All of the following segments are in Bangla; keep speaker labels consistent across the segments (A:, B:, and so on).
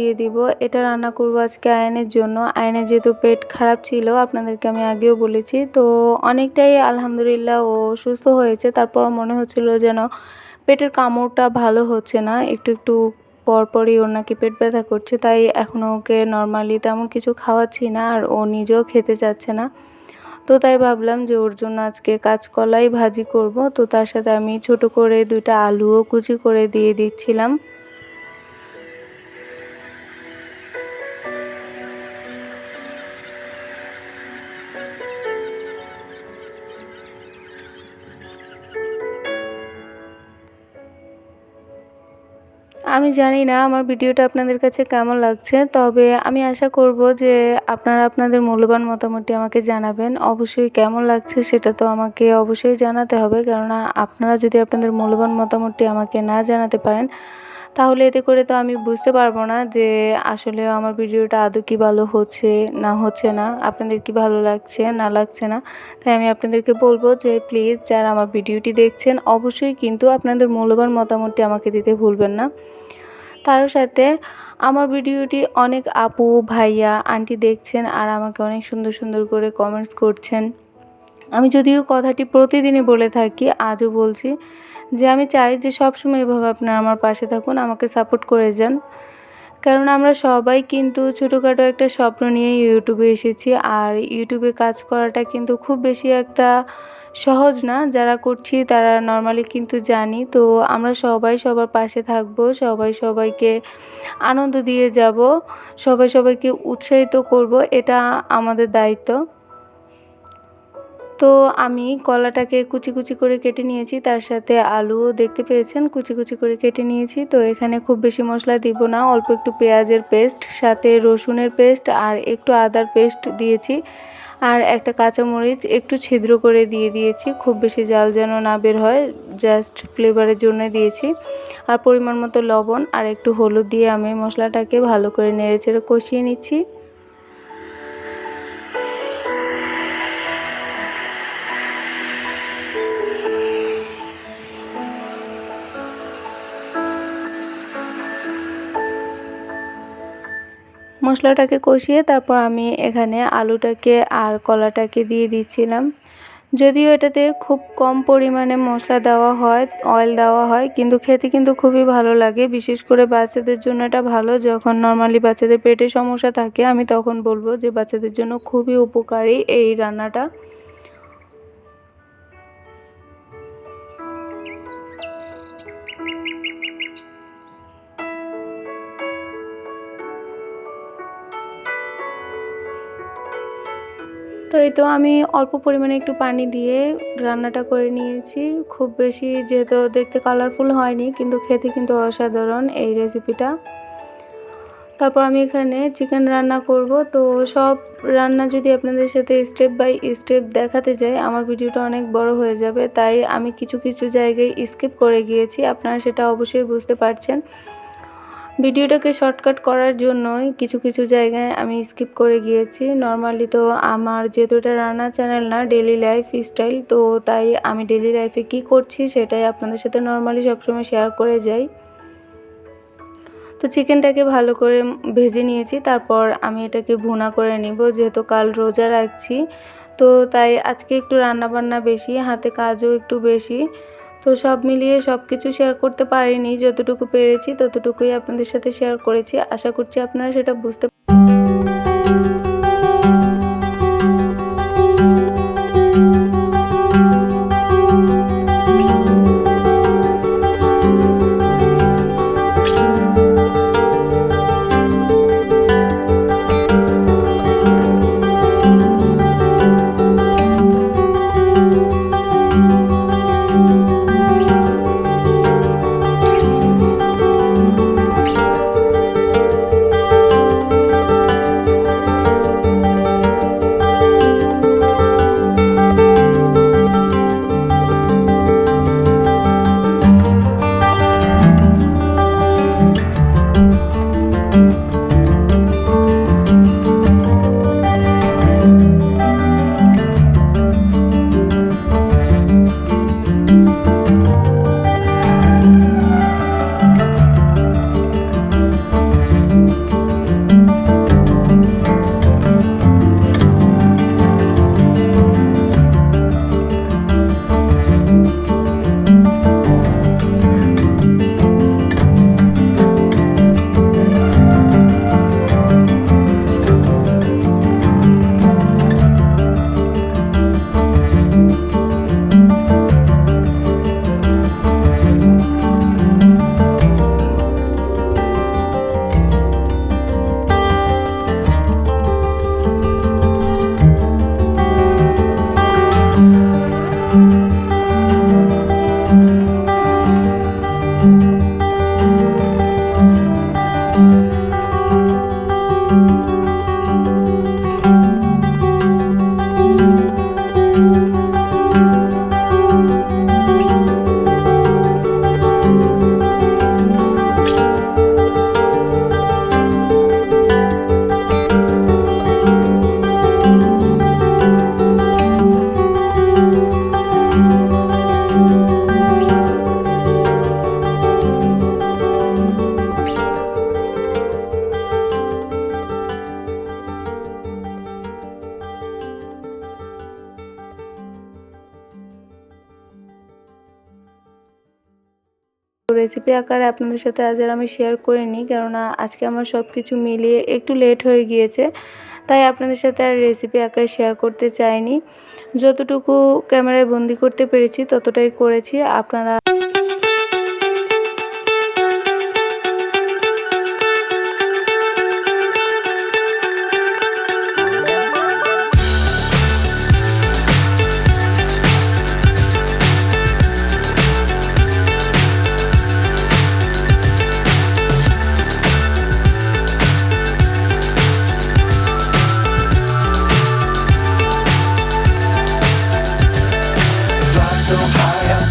A: দিয়ে দিব। এটা রান্না করব আজকে আয়নের জন্য। আয়নের যেহেতু পেট খারাপ ছিল, আপনাদেরকে আমি আগেও বলেছি। তো অনেকটাই আলহামদুলিল্লাহ ও সুস্থ হয়েছে। তারপর মনে হচ্ছিল যেন পেটের কামড়টা ভালো হচ্ছে না। একটু একটু পরপরই ওর নাকি পেট ব্যথা করছে, তাই এখন ওকে নর্মালি তেমন কিছু খাওয়াচ্ছি না আর ও নিজেও খেতে চাচ্ছে না। তো তাই ভাবলাম যে ওর জন্য আজকে কাঁচকলাই ভাজি করব। তো তার সাথে আমি ছোট করে দুইটা আলুও কুচি করে দিয়ে দিচ্ছিলাম। আমি জানি না আমার ভিডিওটা আপনাদের কাছে কেমন লাগছে, তবে আমি আশা করব যে আপনারা আপনাদের মূল্যবান মতামতটি আমাকে জানাবেন। অবশ্যই কেমন লাগছে সেটা তো আমাকে অবশ্যই জানাতে হবে, কেননা আপনারা যদি আপনাদের মূল্যবান মতামতটি আমাকে না জানাতে পারেন তাহলে এতে করে তো আমি বুঝতে পারব না যে আসলে আমার ভিডিওটা আদৌ কি ভালো হচ্ছে, না হচ্ছে না। আপনাদের কি ভালো লাগছে, না লাগছে না? তাই আমি আপনাদেরকে বলব যে প্লিজ যারা আমার ভিডিওটি দেখছেন, অবশ্যই কিন্তু আপনাদের মূল্যবান মতামতটি আমাকে দিতে ভুলবেন না। তার সাথে আমার ভিডিওটি অনেক আপু, ভাইয়া, আন্টি দেখছেন আর আমাকে অনেক সুন্দর সুন্দর করে কমেন্টস করছেন। আমি যদিও কথাটি প্রতিদিনই বলে থাকি, আজও বলছি যে আমি চাই যে সবসময় এভাবে আপনারা আমার পাশে থাকুন, আমাকে সাপোর্ট করে যান। কারণ আমরা সবাই কিন্তু ছোটোখাটো একটা স্বপ্ন নিয়ে ইউটিউবে এসেছি, আর ইউটিউবে কাজ করাটা কিন্তু খুব বেশি একটা সহজ না, যারা করছি তারা নর্মালি কিন্তু জানি। তো আমরা সবাই সবার পাশে থাকব, সবাই সবাইকে আনন্দ দিয়ে যাব, সবাই সবাইকে উৎসাহিত করব, এটা আমাদের দায়িত্ব। তো আমি কলাটাকে কুচি কুচি করে কেটে নিয়েছি। তার সাথে আলুও দেখতে পেয়েছেন, কুচি কুচি করে কেটে নিয়েছি। তো এখানে খুব বেশি মশলা দিব না, অল্প একটু পেঁয়াজের পেস্ট, সাথে রসুনের পেস্ট আর একটু আদার পেস্ট দিয়েছি। আর একটা কাঁচামরিচ একটু ছিদ্র করে দিয়ে দিয়েছি, খুব বেশি জাল যেন না বের হয়, জাস্ট ফ্লেভারের জন্য দিয়েছি। আর পরিমাণ মতো লবণ আর একটু হলুদ দিয়ে আমি মশলাটাকে ভালো করে নেড়ে চেড়ে কষিয়ে নিচ্ছি। মশলাটাকে কষিয়ে তারপর আমি এখানে আলুটাকে আর কলাটাকে দিয়ে দিচ্ছিলাম। যদিও এটাতে খুব কম পরিমাণে মশলা দেওয়া হয় অয়েল দেওয়া হয়, কিন্তু খেতে কিন্তু খুবই ভালো লাগে। বিশেষ করে বাচ্চাদের জন্য এটা ভালো। যখন নর্মালি বাচ্চাদের পেটে সমস্যা থাকে, আমি তখন বলব যে বাচ্চাদের জন্য খুবই উপকারী এই রান্নাটা। তো এই তো আমি অল্প পরিমাণে একটু পানি দিয়ে রান্নাটা করে নিয়েছি। খুব বেশি যেহেতু দেখতে কালারফুল হয়নি, কিন্তু খেতে কিন্তু অসাধারণ এই রেসিপিটা তারপর আমি এখানে চিকেন রান্না করব। তো সব রান্না যদি আপনাদের সাথে স্টেপ বাই স্টেপ দেখাতে যাই, আমার ভিডিওটা অনেক বড় হয়ে যাবে। তাই আমি কিছু কিছু জায়গায় স্কিপ করে গিয়েছি। আপনারা সেটা অবশ্যই বুঝতে পারছেন। ভিডিওটাকে শর্টকাট করার জন্যই কিছু কিছু জায়গায় আমি স্কিপ করে গিয়েছি। নর্মালি তো আমার যেহেতু এটা রান্না চ্যানেল না ডেলি লাইফ স্টাইল তো তাই আমি ডেলি লাইফে কি করছি সেটাই আপনাদের সাথে নর্মালি সবসময় শেয়ার করে যাই। তো চিকেনটাকে ভালো করে ভেজে নিয়েছি, তারপর আমি এটাকে ভুনা করে নিব, যেহেতু কাল রোজা রাখছি। তো তাই আজকে একটু রান্নাবান্না বেশি, হাতে কাজও একটু বেশি। তো সব মিলিয়ে সব কিছু শেয়ার করতে পারিনি। যতটুকু পেরেছি ততটুকুই আপনাদের সাথে শেয়ার করেছি। আশা করছি আপনারা সেটা বুঝতে রেসিপি আকারে আপনাদের সাথে আজ আর আমি শেয়ার করিনি, কেননা আজকে আমার সব কিছু মিলিয়ে একটু লেট হয়ে গিয়েছে, তাই আপনাদের সাথে আর রেসিপি আকারে শেয়ার করতে চাইনি। যতটুকু ক্যামেরায় বন্দি করতে পেরেছি, ততটাই করেছি। আপনারা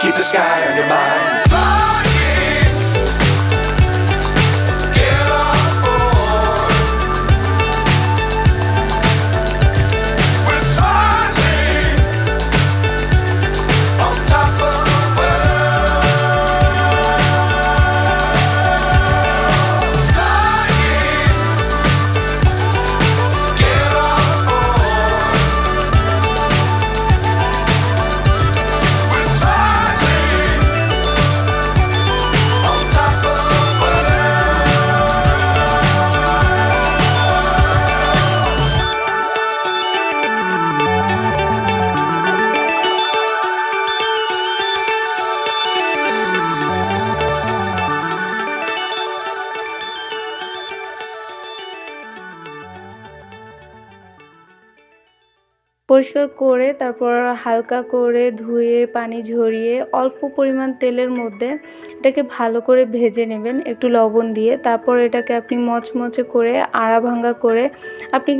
B: Keep the sky on your mind.
A: পরিষ্কার করে, তারপর হালকা করে ধুয়ে, পানি ঝরিয়ে, অল্প পরিমাণ তেলের মধ্যে এটাকে ভালো করে ভেজে নেবেন, একটু লবণ দিয়ে। তারপর এটাকে আপনি মচমচে করে, আড়া ভাঙ্গা করে, আপনি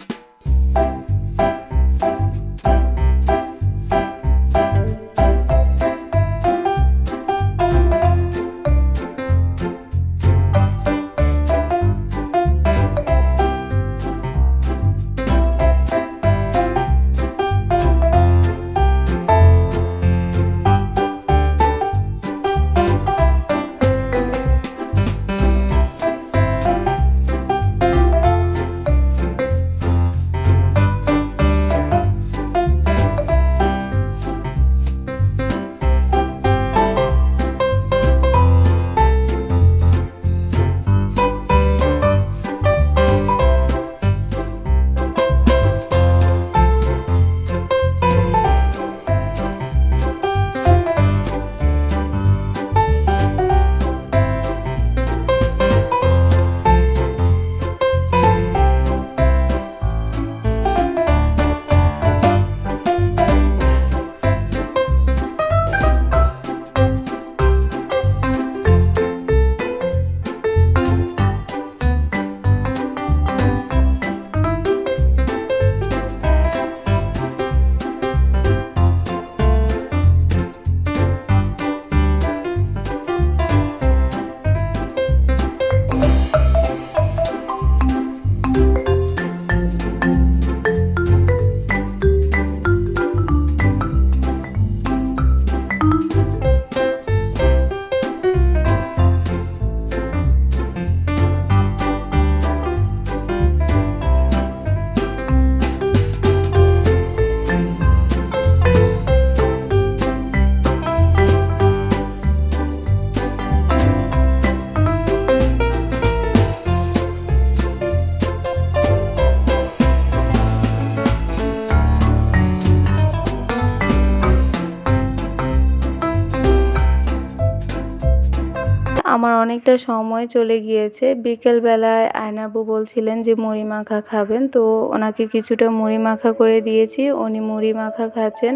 A: অনেকটা সময় চলে গিয়েছে। বিকেলবেলায় আয়নাবু বলছিলেন যে, মুড়ি মাখা খাবেন। তো ওনাকে কিছুটা মুড়ি মাখা করে দিয়েছি। উনি মুড়ি মাখা খাচ্ছেন।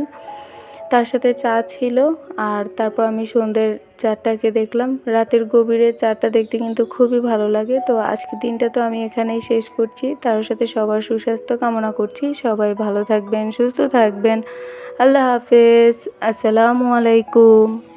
A: তার সাথে চা ছিল আর তারপর আমি সন্ধ্যের চারটাকে দেখলাম। রাতের গভীরে চারটা দেখতে কিন্তু খুবই ভালো লাগে। তো আজকের দিনটা তো আমি এখানেই শেষ করছি। তার সাথে সবার সুস্বাস্থ্য কামনা করছি। সবাই ভালো থাকবেন, সুস্থ থাকবেন। আল্লাহ হাফেজ। আসসালামু আলাইকুম।